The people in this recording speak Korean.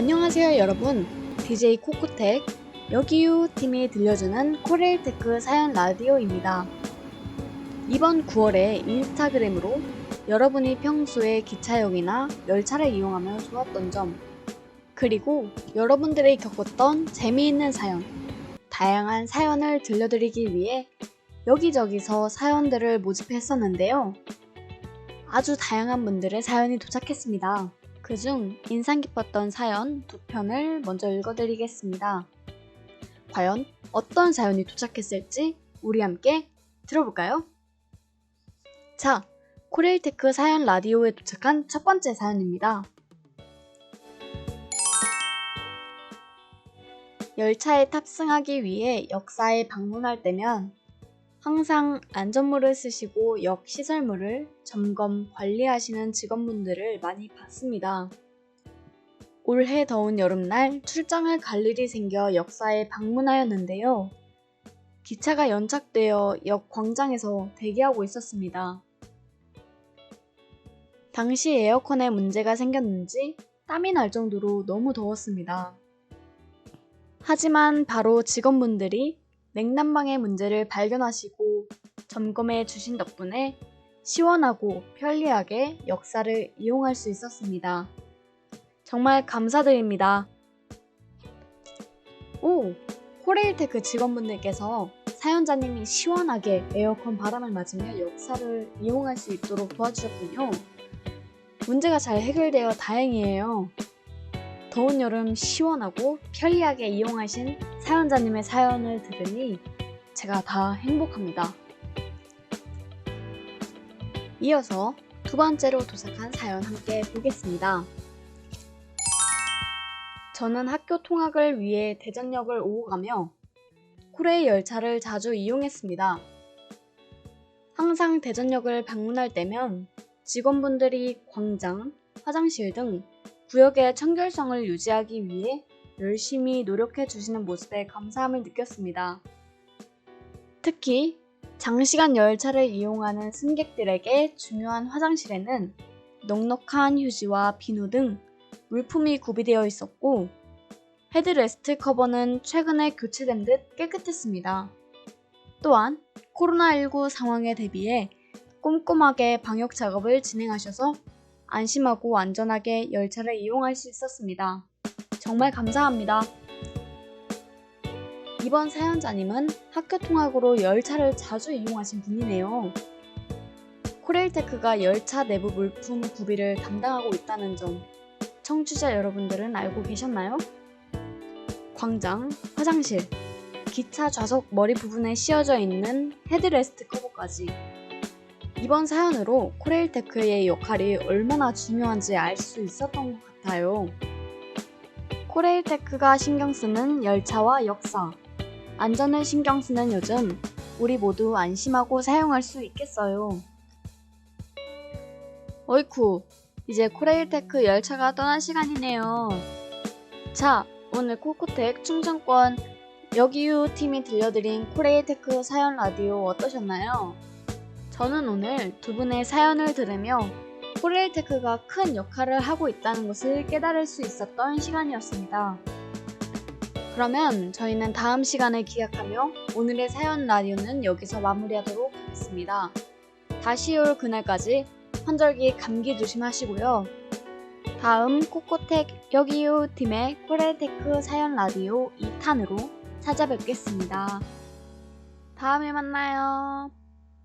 안녕하세요 여러분 DJ 코코텍 여기유 팀이 들려주는 코레일테크 사연 라디오입니다. 이번 9월에 인스타그램으로 여러분이 평소에 기차역이나 열차를 이용하며 좋았던 점 그리고 여러분들이 겪었던 재미있는 사연 다양한 사연을 들려드리기 위해 여기저기서 사연들을 모집했었는데요. 아주 다양한 분들의 사연이 도착했습니다. 그중 인상 깊었던 사연 두 편을 먼저 읽어드리겠습니다. 과연 어떤 사연이 도착했을지 우리 함께 들어볼까요? 자, 코레일테크 사연 라디오에 도착한 첫 번째 사연입니다. 열차에 탑승하기 위해 역사에 방문할 때면 항상 안전모를 쓰시고 역 시설물을 점검, 관리하시는 직원분들을 많이 봤습니다. 올해 더운 여름날 출장을 갈 일이 생겨 역사에 방문하였는데요. 기차가 연착되어 역 광장에서 대기하고 있었습니다. 당시 에어컨에 문제가 생겼는지 땀이 날 정도로 너무 더웠습니다. 하지만 바로 직원분들이 냉난방의 문제를 발견하시고 점검해 주신 덕분에 시원하고 편리하게 역사를 이용할 수 있었습니다. 정말 감사드립니다. 오! 코레일테크 직원분들께서 사연자님이 시원하게 에어컨 바람을 맞으며 역사를 이용할 수 있도록 도와주셨군요. 문제가 잘 해결되어 다행이에요. 더운 여름 시원하고 편리하게 이용하신 사연자님의 사연을 들으니 제가 다 행복합니다. 이어서 두 번째로 도착한 사연 함께 보겠습니다. 저는 학교 통학을 위해 대전역을 오고 가며 코레일 열차를 자주 이용했습니다. 항상 대전역을 방문할 때면 직원분들이 광장, 화장실 등 구역의 청결성을 유지하기 위해 열심히 노력해 주시는 모습에 감사함을 느꼈습니다. 특히 장시간 열차를 이용하는 승객들에게 중요한 화장실에는 넉넉한 휴지와 비누 등 물품이 구비되어 있었고 헤드레스트 커버는 최근에 교체된 듯 깨끗했습니다. 또한 코로나19 상황에 대비해 꼼꼼하게 방역 작업을 진행하셔서 안심하고 안전하게 열차를 이용할 수 있었습니다. 정말 감사합니다. 이번 사연자님은 학교 통학으로 열차를 자주 이용하신 분이네요. 코레일테크가 열차 내부 물품 구비를 담당하고 있다는 점 청취자 여러분들은 알고 계셨나요? 광장, 화장실, 기차 좌석 머리 부분에 씌워져 있는 헤드레스트 커버까지 이번 사연으로 코레일테크의 역할이 얼마나 중요한지 알 수 있었던 것 같아요. 코레일테크가 신경 쓰는 열차와 역사, 안전을 신경 쓰는 요즘 우리 모두 안심하고 사용할 수 있겠어요. 어이쿠, 이제 코레일테크 열차가 떠날 시간이네요. 자, 오늘 코코텍 충전권 여기유 팀이 들려드린 코레일테크 사연 라디오 어떠셨나요? 저는 오늘 두 분의 사연을 들으며 코레일테크가 큰 역할을 하고 있다는 것을 깨달을 수 있었던 시간이었습니다. 그러면 저희는 다음 시간을 기약하며 오늘의 사연 라디오는 여기서 마무리하도록 하겠습니다. 다시 올 그날까지 환절기 감기 조심하시고요. 다음 코코텍 여기요 팀의 코레일테크 사연 라디오 2탄으로 찾아뵙겠습니다. 다음에 만나요.